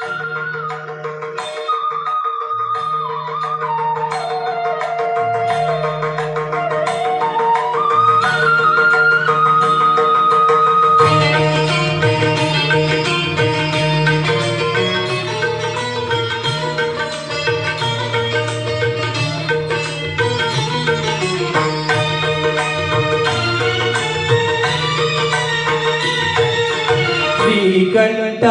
Música ಶ್ರೀಕಂಠ,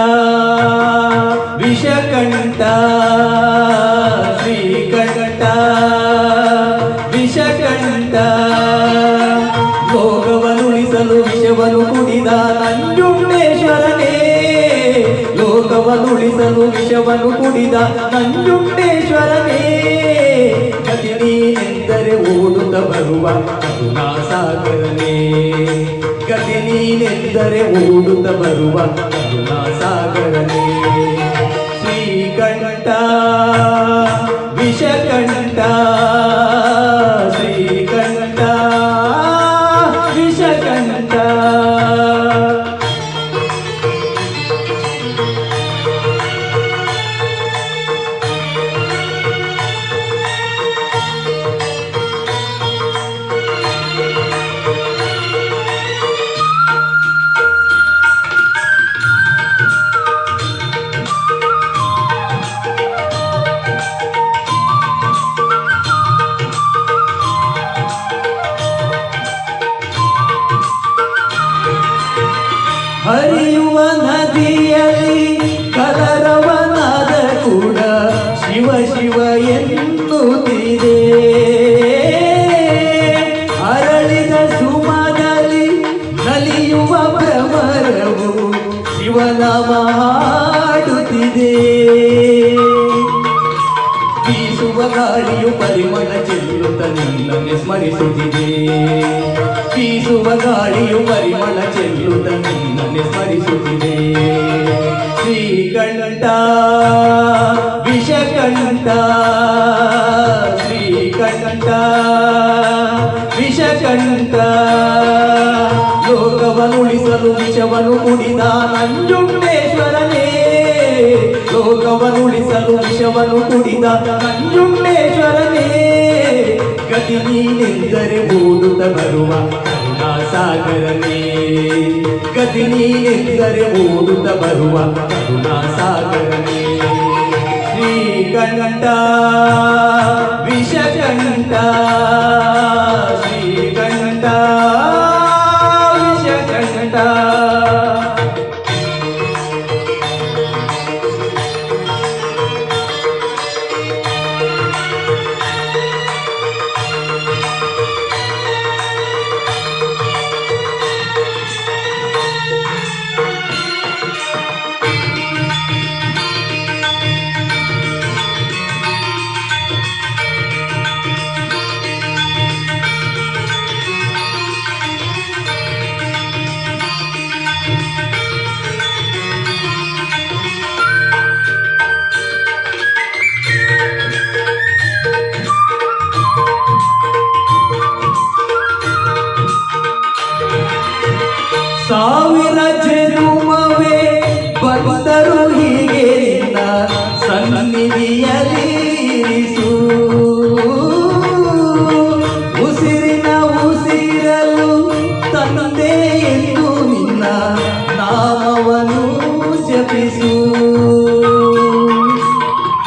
ವಿಷಕಂಠ ಶ್ರೀಕಂಠ, ವಿಷಕಂಠ. ಲೋಕವನುಳಿಸಲು ವಿಷವನ್ನು ಕುಡಿದ ನಂಜುಂಡೇಶ್ವರನೇ ಲೋಕವನುಳಿಸಲು ವಿಷವನ್ನು ಕುಡಿದ ನಂಜುಂಡೇಶ್ವರನೇ. ಗತಿ ಎಂದರೆ ಓಡುತ್ತ ಬರುವ ಕರುಣಾಸಾಗರನೇ. ನೀನೆಂದರೆ ಓಡುತ್ತ ಬರುವ ಕರುಣಾಸಾಗರನೇ. ಶ್ರೀಕಂಠ ವಿಷಕಂಠ. ಹರಿಯುವ ನದಿಯಲ್ಲಿ ಕಲರವನಾದ ಕೂಡ ಶಿವ ಶಿವ ಎನ್ನುತ್ತಿದೆ ಅರಳಿದ ಸುಮದಲ್ಲಿ ನಲಿಯುವ ಭ್ರಮರವು ಶಿವನಾಮ ಹಾಡುತ್ತಿದೆ. ಬೀಸುವ ಗಾಳಿಯು ಪರಿಮಳ ಚೆಲ್ಲುತ್ತ ನಿನ್ನನ್ನು ಸ್ಮರಿಸುತ್ತಿದೆ. ಬೀಸುವ ಗಾಳಿಯು ಪರಿಮಳ ಚೆಲ್ಲುತ್ತ ನಿನ್ನನ್ನೇ ಸ್ಮರಿಸುತ್ತಿದೆ. ಶ್ರೀಕಂಠ, ವಿಷಕಂಠ ಶ್ರೀಕಂಠ, ವಿಷಕಂಠ. ಲೋಕವನುಳಿಸಲು ವಿಷವನ್ನು ಕುಡಿದ ನಂಜುಂಡೇಶ್ವರನೇ. ಲೋಕವನುಳಿಸಲು ವಿಷವನ್ನು ಕುಡಿದ ನಂಜುಂಡೇಶ್ವರನೇ. ಗತಿ ನೀನೆಂದರೆ ಓಡುತ್ತ ಬರುವ ಕರುಣಾಸಾಗರನೇ ಗತಿ ನೀನೆಂದರೆ ಓಡುತ್ತ ಬರುವ ಕರುಣಾಸಾಗರನೇ ಶ್ರೀಕಂಠ ವಿಷಕಂಠ ಹೀಗೆ ನಿನ್ನ ಸನ್ನಿಧಿಯಲ್ಲಿ ಇರಿಸು ಉಸಿರಿನ ಉಸಿರಲು ತಂದೆ ಎಂದು ನಿನ್ನ ನಾಮವನ್ನು ಜಪಿಸು.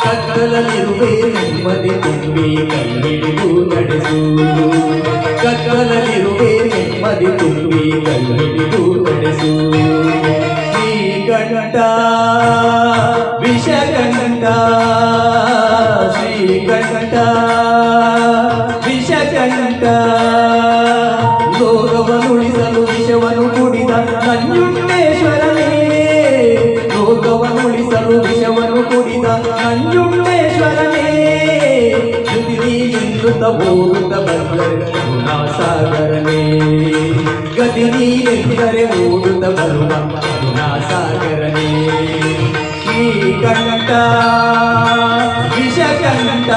ಕತ್ತಲಲ್ಲಿರುವೆ ನೆಮ್ಮದಿ ತುಂಬಿ ಕೈಹಿಡಿದು ನಡೆಸು. ಕತ್ತಲಲ್ಲಿರುವೆ ನೆಮ್ಮದಿ ತುಂಬಿ ಕೈಹಿಡಿದು ನಡೆಸು. ಶ್ರೀಕಂಠ ವಿಷಕಂಠ ಶ್ರೀಕಂಠ ವಿಷಕಂಠ ಲೋಕವನುಳಿಸಲು ವಿಷವನ್ನು ಕುಡಿದ ನಂಜುಂಡೇಶ್ವರನೇ ಲೋಕವನುಳಿಸಲು ವಿಷವನ್ನು ಕುಡಿದ ನಂಜುಂಡೇಶ್ವರನೇ ಜುಬಿಲಿ ಎನ್ನುತ್ತ ಓಡುತ್ತ ಬಂದರೆ ಕರುಣಾಸಾಗರನೇ ಗತಿ ನೀನೆಂದರೆ ಓಡುತ್ತ ಬರುವ ಕರುಣಾ ಸಾಗರನೇ ಈ ಕಂಠ ವಿಷ ಕಂಠ